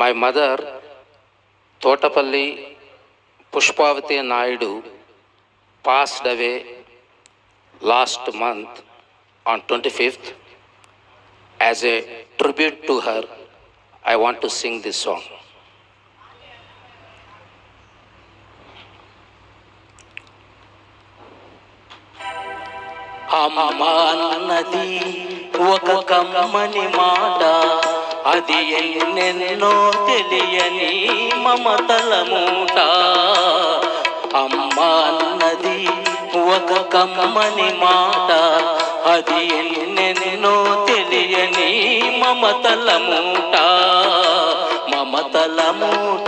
My mother, Totapalli Pushpavati Naidu, passed away last month on 25th. As a tribute to her, I want to sing this song. అమ్మ అన్నది ఒక కమ్మని మాట అది ఎన్నెన్నో తెలియని మమతల మూట. అమ్మ అన్నది ఒక కమ్మని మాట. అది ఎన్నెన్నో తెలియని మమతల మూట. మమతల మూట.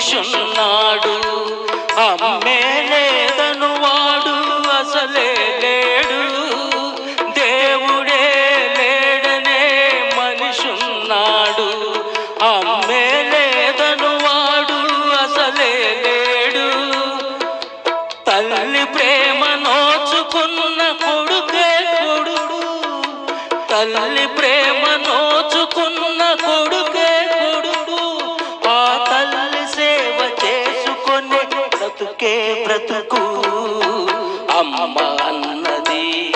మనిషున్నాడు అమ్మే లేదను వాడు అసలే లేడు. దేవుడే లేడనే మనిషున్నాడు. అమ్మే లేదను వాడు అసలే లేడు. తల్లి ప్రేమ నోచుకున్న కొడుకే కొడుకు. తల్లి బ్రతుకే బ్రతుకు. అమ్మ అన్నది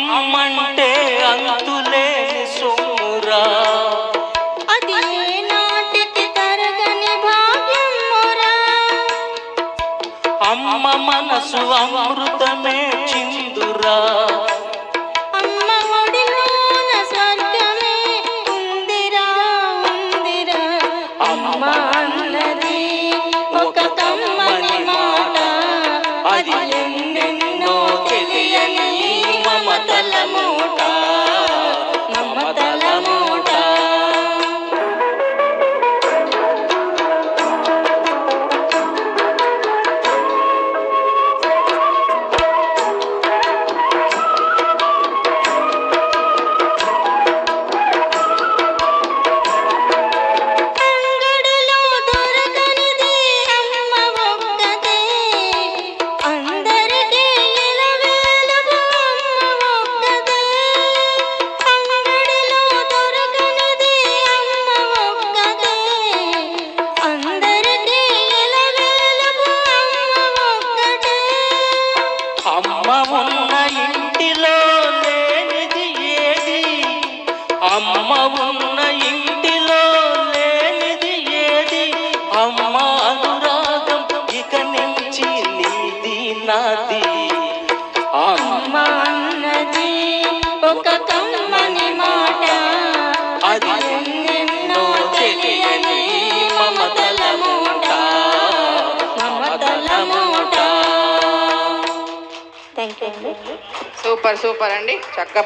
అమ్మంటే అంతులేని సోమురా అది నాటికి తరగని భాగ్యం మొరా? అమ్మ మనసు అమృతమే చిందురా. అమ్మ ఒక కమ్మని మాట. అది ఎన్నెన్నో తెలియని మమతల మూట మమతల మూట థ్యాంక్ యూ సూపర్ సూపర్ అండి. చక్కగా